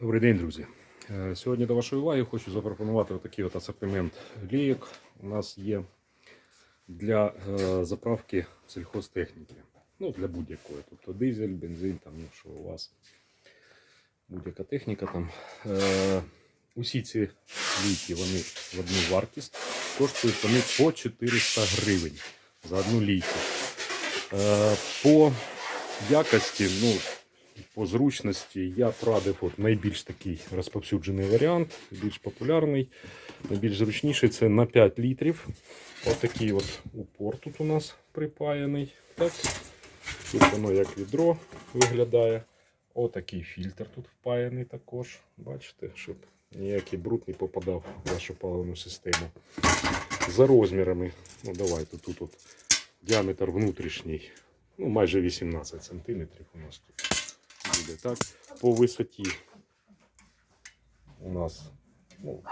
Добрий день, друзі. Е, Сьогодні до вашої уваги хочу запропонувати такий от асортимент лійок. У нас є для е, заправки сільхозтехніки. Ну, для будь-якої. Тобто дизель, бензин, там, ну, що у вас будь-яка техніка там. Е, усі ці лійки вони в одну вартість. Коштують вони по 400 гривень за одну лійку. По якості, ну, по зручності я б радив от найбільш такий розповсюджений варіант, більш популярний, найбільш зручніший це на 5 літрів. Ось такий от упор тут у нас припаяний. Так. Тут воно як відро виглядає. Отакий фільтр тут впаяний також. Бачите, щоб ніякий бруд не попадав в вашу паливну систему. За розмірами, ну давайте тут от діаметр внутрішній, ну майже 18 см у нас тут буде так. По висоті у нас ну,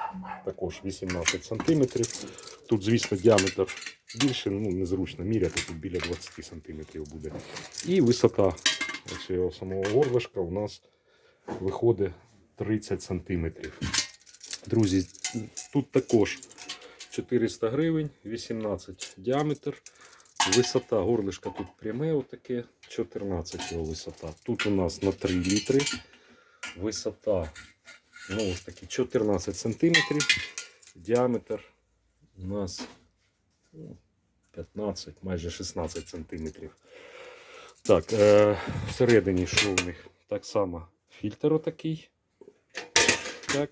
також 18 см. Тут, звісно, діаметр більше, ну незручно міряти, тут біля 20 см буде. І висота цього самого горлишка у нас виходить 30 см. Друзі, тут також 400 гривень, 18 діаметр. Висота горлишка тут пряме, отаке, 14 його висота. Тут у нас на 3 літри. Висота, ж таки, 14 сантиметрів. Діаметр у нас ну, 15, майже 16 сантиметрів. Так, е, всередині що у них так само фільтр отакий. Так.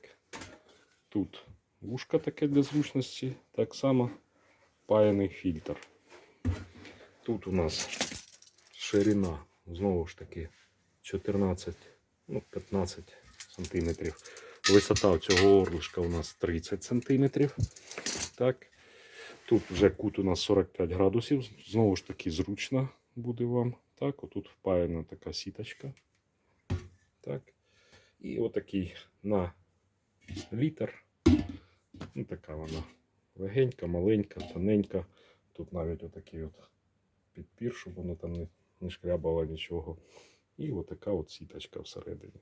Тут вушка таке для зручності, так само паяний фільтр. Тут у нас ширина, знову ж таки, 14, ну, 15 сантиметрів. Висота цього орлишка у нас 30 сантиметрів. Так. Тут вже кут у нас 45 градусів. Знову ж таки, зручно буде вам. Так, отут впаяна така сіточка. Так. І отакий на літр. Ну, така вона легенька, маленька, тоненька. Тут навіть отакий от підпір, щоб воно там не, не шкрябало нічого. І отака от сіточка всередині.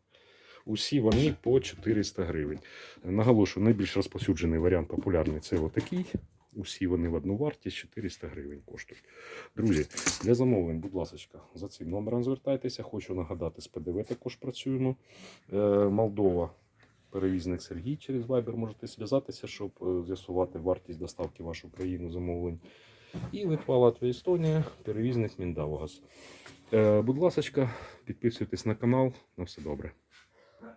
Усі вони по 400 гривень. Наголошую, найбільш розповсюджений варіант популярний це отакий. Усі вони в одну вартість 400 гривень коштують. Друзі, для замовлень, будь ласка, за цим номером звертайтеся. Хочу нагадати, з ПДВ також працюємо. Е, Молдова, перевізник Сергій через Viber можете зв'язатися, щоб е, з'ясувати вартість доставки в вашу країну замовлень. І Литва, Латвія, Естонія, перевізник Міндавогаз. Е, Будь ласка, підписуйтесь на канал. На все добре.